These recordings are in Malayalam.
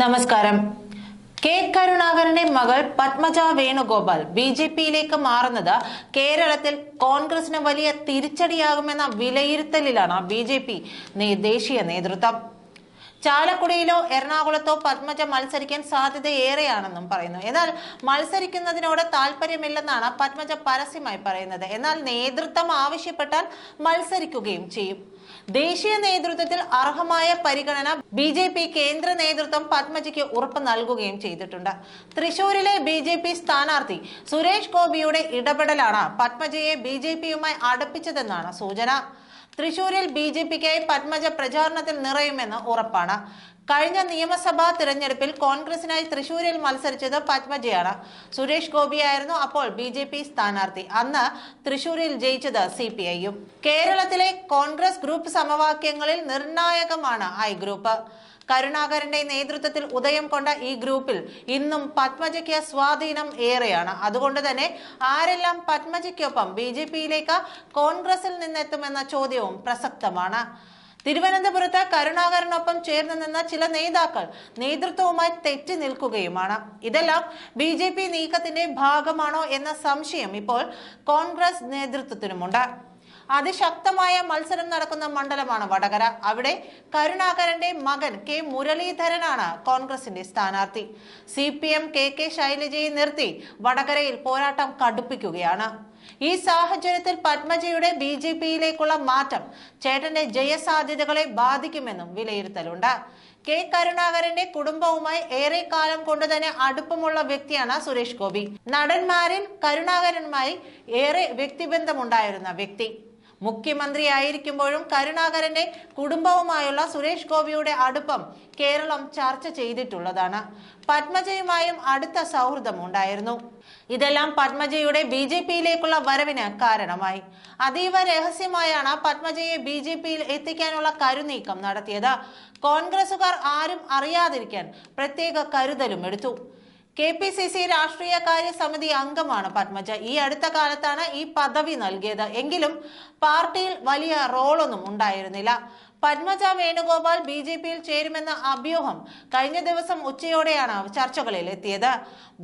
നമസ്കാരം. കെ കരുണാകരന്റെ മകൾ പത്മജ വേണുഗോപാൽ ബി ജെ പിയിലേക്ക് മാറുന്നത് കേരളത്തിൽ കോൺഗ്രസിന് വലിയ തിരിച്ചടിയാകുമെന്ന വിലയിരുത്തലിലാണ് ബി ജെ പി ദേശീയ നേതൃത്വം. ചാലക്കുടിയിലോ എറണാകുളത്തോ പത്മജ മത്സരിക്കാൻ സാധ്യത ഏറെയാണെന്നും പറയുന്നു. എന്നാൽ മത്സരിക്കുന്നതിനോട് താല്പര്യമില്ലെന്നാണ് പത്മജ പരസ്യമായി പറയുന്നത്. എന്നാൽ നേതൃത്വം ആവശ്യപ്പെട്ടാൽ മത്സരിക്കുകയും ചെയ്യും. ദേശീയ നേതൃത്വത്തിൽ അർഹമായ പരിഗണന ബി ജെ പി കേന്ദ്ര നേതൃത്വം പത്മജിക്ക് ഉറപ്പ് നൽകുകയും ചെയ്തിട്ടുണ്ട്. തൃശൂരിലെ ബി ജെ പി സ്ഥാനാർത്ഥി സുരേഷ് ഗോപിയുടെ ഇടപെടലാണ് പത്മജയെ ബി ജെ പിയുമായി അടുപ്പിച്ചതെന്നാണ് സൂചന. തൃശൂരിൽ ബി ജെ പിക്കായി പത്മജ പ്രചാരണത്തിൽ നിറയുമെന്ന് ഉറപ്പാണ്. കഴിഞ്ഞ നിയമസഭാ തിരഞ്ഞെടുപ്പിൽ കോൺഗ്രസിനായി തൃശൂരിൽ മത്സരിച്ചത് പത്മജയാണ്. സുരേഷ് ഗോപിയായിരുന്നു അപ്പോൾ ബി ജെ പി സ്ഥാനാർത്ഥി. അന്ന് തൃശൂരിൽ ജയിച്ചത് സി പി ഐയും. കേരളത്തിലെ കോൺഗ്രസ് ഗ്രൂപ്പ് സമവാക്യങ്ങളിൽ നിർണായകമാണ് ഐ ഗ്രൂപ്പ്. കരുണാകരന്റെ നേതൃത്വത്തിൽ ഉദയം കൊണ്ട ഈ ഗ്രൂപ്പിൽ ഇന്നും പത്മജയ്ക്ക് സ്വാധീനം ഏറെയാണ്. അതുകൊണ്ട് തന്നെ ആരെല്ലാം പത്മജയ്ക്കൊപ്പം ബി ജെ പിയിലേക്ക് കോൺഗ്രസിൽ നിന്നെത്തുമെന്ന ചോദ്യവും പ്രസക്തമാണ്. തിരുവനന്തപുരത്ത് കരുണാകരനൊപ്പം ചേർന്ന് നിന്ന ചില നേതാക്കൾ നേതൃത്വവുമായി തെറ്റി നിൽക്കുകയുമാണ്. ഇതെല്ലാം ബി ജെ പി നീക്കത്തിന്റെ ഭാഗമാണോ എന്ന സംശയം ഇപ്പോൾ കോൺഗ്രസ് നേതൃത്വത്തിനുമുണ്ട്. അതിശക്തമായ മത്സരം നടക്കുന്ന മണ്ഡലമാണ് വടകര. അവിടെ കരുണാകരന്റെ മകൻ കെ മുരളീധരനാണ് കോൺഗ്രസിന്റെ സ്ഥാനാർത്ഥി. C P M K K ശൈലജയെ നിർത്തി വടകരയിൽ പോരാട്ടം കടുപ്പിക്കുകയാണ്. ഈ സാഹചര്യത്തിൽ പത്മജയുടെ ബി ജെ പിയിലേക്കുള്ള മാറ്റം ചേട്ടന്റെ ജയസാധ്യതകളെ ബാധിക്കുമെന്നും വിലയിരുത്തലുണ്ട്. കെ. കരുണാകരന്റെ കുടുംബവുമായി ഏറെ കാലം കൊണ്ട് തന്നെ അടുപ്പമുള്ള വ്യക്തിയാണ് സുരേഷ് ഗോപി. നടന്മാരിൽ കരുണാകരനുമായി ഏറെ വ്യക്തിബന്ധമുണ്ടായിരുന്ന വ്യക്തി. മുഖ്യമന്ത്രി ആയിരിക്കുമ്പോഴും കരുണാകരന്റെ കുടുംബവുമായുള്ള സുരേഷ് ഗോപിയുടെ അടുപ്പം കേരളം ചർച്ച ചെയ്തിട്ടുള്ളതാണ്. പത്മജയുമായും അടുത്ത സൗഹൃദം ഉണ്ടായിരുന്നു. ഇതെല്ലാം പത്മജയുടെ ബി ജെ പിയിലേക്കുള്ള വരവിന് കാരണമായി. അതീവ രഹസ്യമായാണ് പത്മജയെ ബി ജെ പിയിൽ എത്തിക്കാനുള്ള കരുനീക്കം നടത്തിയത്. കോൺഗ്രസുകാർ ആരും അറിയാതിരിക്കാൻ പ്രത്യേക കരുതലും എടുത്തു. കെ പി സി സി രാഷ്ട്രീയകാര്യ സമിതി അംഗമാണ് പത്മജ. ഈ അടുത്ത കാലത്താണ് ഈ പദവി നൽകിയത്. എങ്കിലും പാർട്ടിയിൽ വലിയ റോളൊന്നും ഉണ്ടായിരുന്നില്ല. പത്മജ വേണുഗോപാൽ ബി ജെ പിയിൽ ചേരുമെന്ന അഭ്യൂഹം കഴിഞ്ഞ ദിവസം ഉച്ചയോടെയാണ് ചർച്ചകളിൽ എത്തിയത്.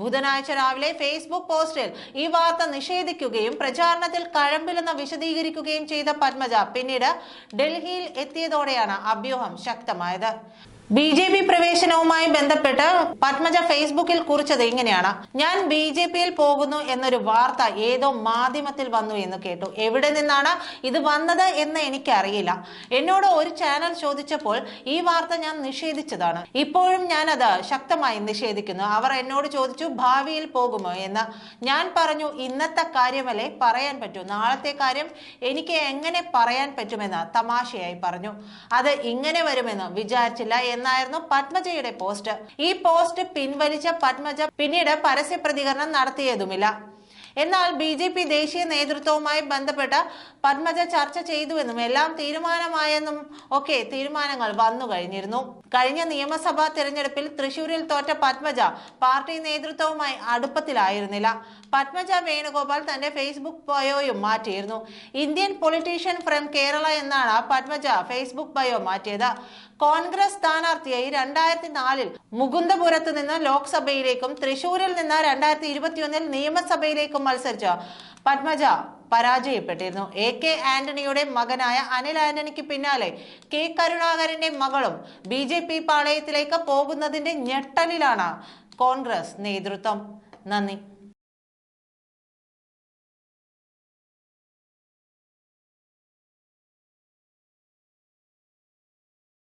ബുധനാഴ്ച രാവിലെ ഫേസ്ബുക്ക് പോസ്റ്റിൽ ഈ വാർത്ത നിഷേധിക്കുകയും പ്രചാരണത്തിൽ കഴമ്പില്ലെന്ന് വിശദീകരിക്കുകയും ചെയ്ത പത്മജ പിന്നീട് ഡൽഹിയിൽ എത്തിയതോടെയാണ് അഭ്യൂഹം ശക്തമായത്. ബി ജെ പി പ്രവേശനവുമായി ബന്ധപ്പെട്ട് പത്മജ ഫേസ്ബുക്കിൽ കുറിച്ചത് ഇങ്ങനെയാണ്. ഞാൻ ബി ജെ പിയിൽ പോകുന്നു എന്നൊരു വാർത്ത ഏതോ മാധ്യമത്തിൽ വന്നു എന്ന് കേട്ടു. എവിടെ നിന്നാണ് ഇത് വന്നത് എന്ന് എനിക്കറിയില്ല. എന്നോട് ഒരു ചാനൽ ചോദിച്ചപ്പോൾ ഈ വാർത്ത ഞാൻ നിഷേധിച്ചതാണ്. ഇപ്പോഴും ഞാൻ അത് ശക്തമായി നിഷേധിക്കുന്നു. അവർ എന്നോട് ചോദിച്ചു ഭാവിയിൽ പോകുമോ എന്ന്. ഞാൻ പറഞ്ഞു ഇന്നത്തെ കാര്യമല്ലേ പറയാൻ പറ്റൂ. നാളത്തെ കാര്യം എനിക്ക് എങ്ങനെ പറയാൻ പറ്റുമെന്ന് തമാശയായി പറഞ്ഞു. അത് ഇങ്ങനെ വരുമെന്ന് വിചാരിച്ചില്ല എന്നായിരുന്നു പത്മജയുടെ പോസ്റ്റ്. ഈ പോസ്റ്റ് പിൻവലിച്ച പത്മജ പിന്നീട് പരസ്യ പ്രതികരണം നടത്തിയതുമില്ല. എന്നാൽ ബി ജെ പി ദേശീയ നേതൃത്വവുമായി ബന്ധപ്പെട്ട പത്മജ ചർച്ച ചെയ്തുവെന്നും എല്ലാം തീരുമാനമായെന്നും ഒക്കെ തീരുമാനങ്ങൾ വന്നു കഴിഞ്ഞിരുന്നു. കഴിഞ്ഞ നിയമസഭാ തിരഞ്ഞെടുപ്പിൽ തൃശൂരിൽ തോറ്റ പത്മജ പാർട്ടി നേതൃത്വവുമായി അടുപ്പത്തിലായിരുന്നില്ല. പത്മജ വേണുഗോപാൽ തന്റെ ഫേസ്ബുക്ക് ബയോയും മാറ്റിയിരുന്നു. ഇന്ത്യൻ പൊളിറ്റീഷ്യൻ ഫ്രം കേരള എന്നാണ് പത്മജ ഫേസ്ബുക്ക് ബയോ മാറ്റിയത്. കോൺഗ്രസ് സ്ഥാനാർത്ഥിയായി രണ്ടായിരത്തി നാലിൽ മുകുന്ദപുരത്ത് നിന്ന് ലോക്സഭയിലേക്കും തൃശൂരിൽ നിന്ന് രണ്ടായിരത്തി ഇരുപത്തിയൊന്നിൽ നിയമസഭയിലേക്കും മത്സരിച്ച പത്മജ പരാജയപ്പെട്ടിരുന്നു. എ കെ ആന്റണിയുടെ മകനായ അനിൽ ആന്റണിക്ക് പിന്നാലെ കെ കരുണാകരന്റെ മകളും ബി ജെ പി പാളയത്തിലേക്ക് പോകുന്നതിന്റെ ഞെട്ടലിലാണ് കോൺഗ്രസ് നേതൃത്വം. നന്ദി.